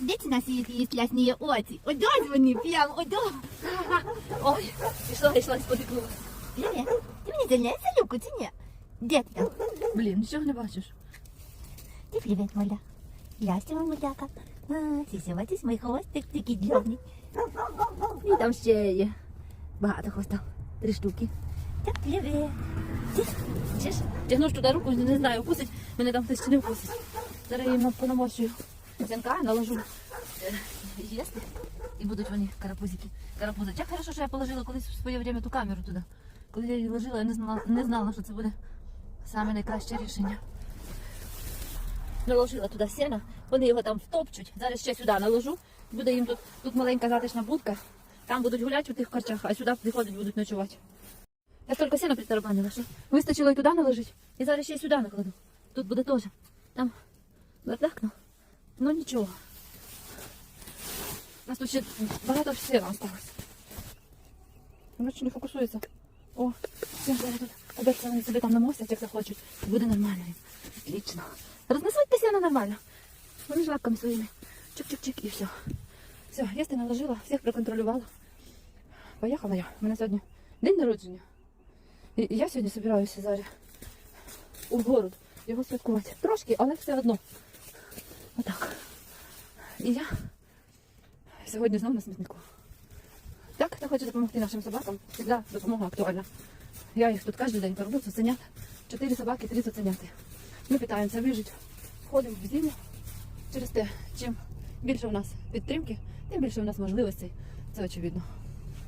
Де ці наші її слясні очі? Одо вони, прям одо. Ой, пішла, йшла, спотикнула. Привіт. Ти мені зеленся, Люку, чи ні? Там? Блін, нічого не бачиш. Ти привіт, Моля. Яся вам, Моляка. А, сісіватись, мій хвостик такий длинний. І там ще є. Багато хвоста. Три штуки. Так, привіт. Тягнуш туди руку, не знаю, вкусить, мене там хтось чи не вкусить. Зараз я їм понамощую зянка, наложу е, їсти. І будуть вони карапузики. Карапузики. Як хорошо, що я положила колись в своє время ту камеру туди. Коли я її ложила, я не знала, не знала, що це буде саме найкраще рішення. Наложила туди сіна, вони його там втопчуть. Зараз ще сюди наложу. Буде їм тут, тут маленька затишна будка. Там будуть гуляти у тих харчах, а сюди приходять, будуть ночувати. Я столько сена притарабанила, що вистачило і туди наложити. І зараз ще й сюди накладу. Тут буде теж. Там ну нічого. У нас тут ще багато сена осталось. Бачу, не фокусується. О, все, обіцяли вони собі там намостять, як захочуть. Буде нормально. Отлично. Рознесуть те нормально. Вони ж лапками своїми. Чик-чик-чик і все. Все, їсти наложила, всіх проконтролювала. Поїхала я. У мене сьогодні день народження. І я сьогодні збираюся зараз у город його святкувати. Трошки, але все одно. І я сьогодні знову на смітнику. Так, я хочу допомогти нашим собакам, Всегда допомога актуальна. Я їх тут кожен день кормлю, цуценят. Чотири собаки, три цуценяти. Ми питаємося вижити. Входимо в зиму. Через те, чим більше у нас підтримки, тим більше у нас можливостей. Це очевидно.